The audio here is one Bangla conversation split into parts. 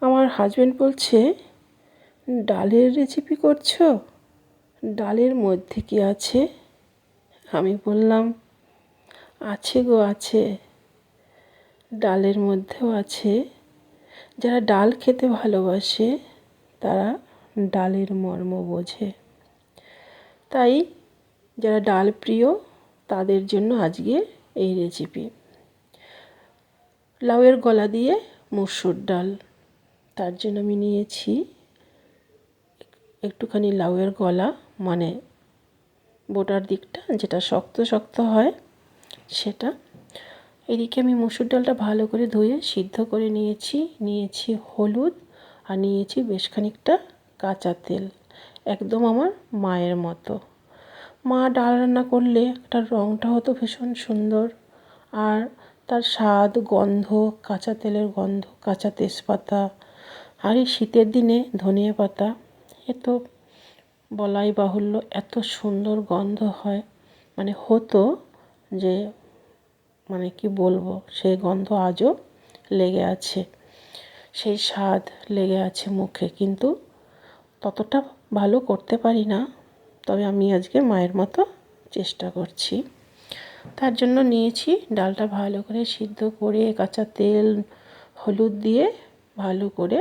আমার হাজব্যান্ড বলছে, ডালের রেসিপি করছ? ডালের মধ্যে কি আছে? আমি বললাম, আছে গো, আছে। ডালের মধ্যেও আছে। যারা ডাল খেতে ভালোবাসে, তারা ডালের মর্ম বোঝে। তাই যারা ডাল প্রিয়, তাদের জন্য আজকে এই রেসিপি লাউয়ের গলা দিয়ে মুসুর ডাল। তার জন্য আমি নিয়েছি একটুখানি লাউয়ের গলা মানে বোটার দিকটা, যেটা শক্ত শক্ত হয় সেটা। এদিকে আমি মুসুর ডালটা ভালো করে ধুয়ে সিদ্ধ করে নিয়েছি। নিয়েছি হলুদ আর নিয়েছি বেশ খানিকটা কাঁচা তেল, একদম আমার মায়ের মতো। মা ডাল রান্না করলে একটা রঙটা হতো ভীষণ সুন্দর আর তার স্বাদ, গন্ধ, কাঁচা তেলের গন্ধ, কাঁচা তেজপাতা আর এই শীতের দিনে ধনিয়া পাতা, এ তো বলাই বাহুল্য, এত সুন্দর গন্ধ হয়। মানে হতো যে মানে কি বলব সেই গন্ধ আজও লেগে আছে, সেই স্বাদ লেগে আছে মুখে। কিন্তু ততটা ভালো করতে পারি না, তবে আমি আজকে মায়ের মতো চেষ্টা করছি। তার জন্য নিয়েছি ডালটা ভালো করে সিদ্ধ করে, কাঁচা তেল, হলুদ দিয়ে ভালো করে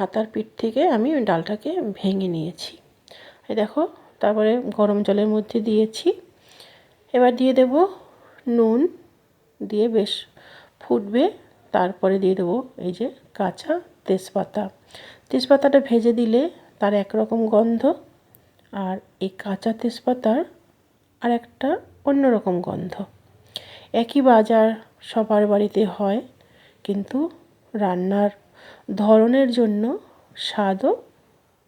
হাতার পিঠ থেকে আমি ডালটাকে ভেঙে নিয়েছি। এই দেখো, তারপরে গরম জলের মধ্যে দিয়েছি। এবার দিয়ে দেব নুন, দিয়ে বেশ ফুটবে। তারপরে দিয়ে দেবো এই যে কাঁচা তেজপাতা। তেজপাতাটা ভেজে দিলে তার একরকম গন্ধ, আর এই কাঁচা তেজপাতার আর একটা অন্যরকম গন্ধ। একই বাজার সবার বাড়িতে হয়, কিন্তু রান্নার ধরনের জন্য স্বাদও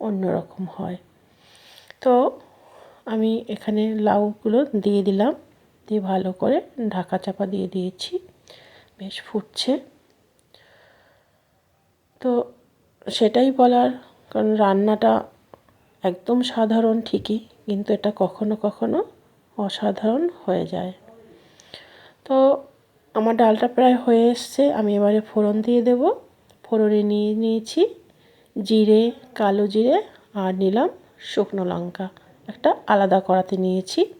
অন্যরকম হয়। তো আমি এখানে লাউগুলো দিয়ে দিলাম, দিয়ে ভালো করে ঢাকা চাপা দিয়ে দিয়েছি। বেশ ফুটছে। তো সেটাই বলার, কারণ রান্নাটা একদম সাধারণ ঠিকই, কিন্তু এটা কখনো কখনো অসাধারণ হয়ে যায়। তো আমার ডালটা প্রায় হয়ে এসছে, আমি এবারে ফোড়ন দিয়ে দেব। ফোড়নে নিয়ে নিয়েছি। জিরে, কালো জিরে আর নিলাম শুকনো লঙ্কা। একটা আলাদা করাতে নিয়েছি।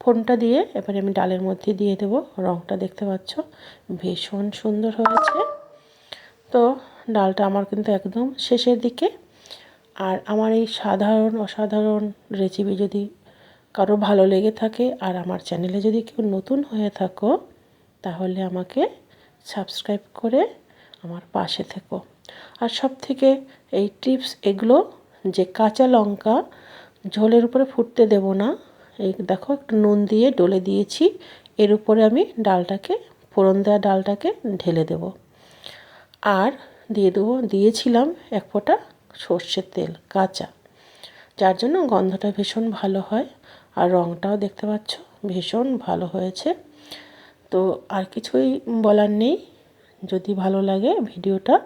ফোনটা দিয়ে এবারে আমি ডালের মধ্যে দিয়ে দেবো। রঙটা দেখতে পাচ্ছ, ভীষণ সুন্দর হয়েছে। তো ডালটা আমার কিন্তু একদম শেষের দিকে। আর আমার এই সাধারণ, অসাধারণ রেসিপি যদি কারও ভালো লেগে থাকে আর আমার চ্যানেলে যদি কেউ নতুন হয়ে থাকো, তাহলে আমাকে সাবস্ক্রাইব করে আমার পাশে থেকো। আর সব থেকে এই টিপস এগুলো যে কাঁচা লঙ্কা ঝোলের উপরে ফুটতে দেব না, এই দেখো একটু নুন দিয়ে ডলে দিয়েছি, এর উপরে আমি ডালটাকে, ফোড়ন দেওয়া ডালটাকে ঢেলে দেব। আর দিয়ে দেবো, দিয়েছিলাম এক ফোঁটা সর্ষের তেল, কাঁচা, যার জন্য গন্ধটা ভীষণ ভালো হয় আর রঙটাও দেখতে পাচ্ছ ভীষণ ভালো হয়েছে। তো আর কিছুই বলার নেই যদি ভালো লাগে ভিডিওটা,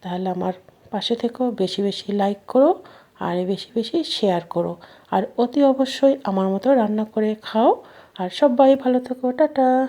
তাহলে আমার পাশে থেকেও বেশি বেশি লাইক করো, আর বেশি বেশি শেয়ার করো। আর অতি অবশ্যই আমার মতো রান্না করে খাও। আর সবাই ভালো থেকো, টাটা!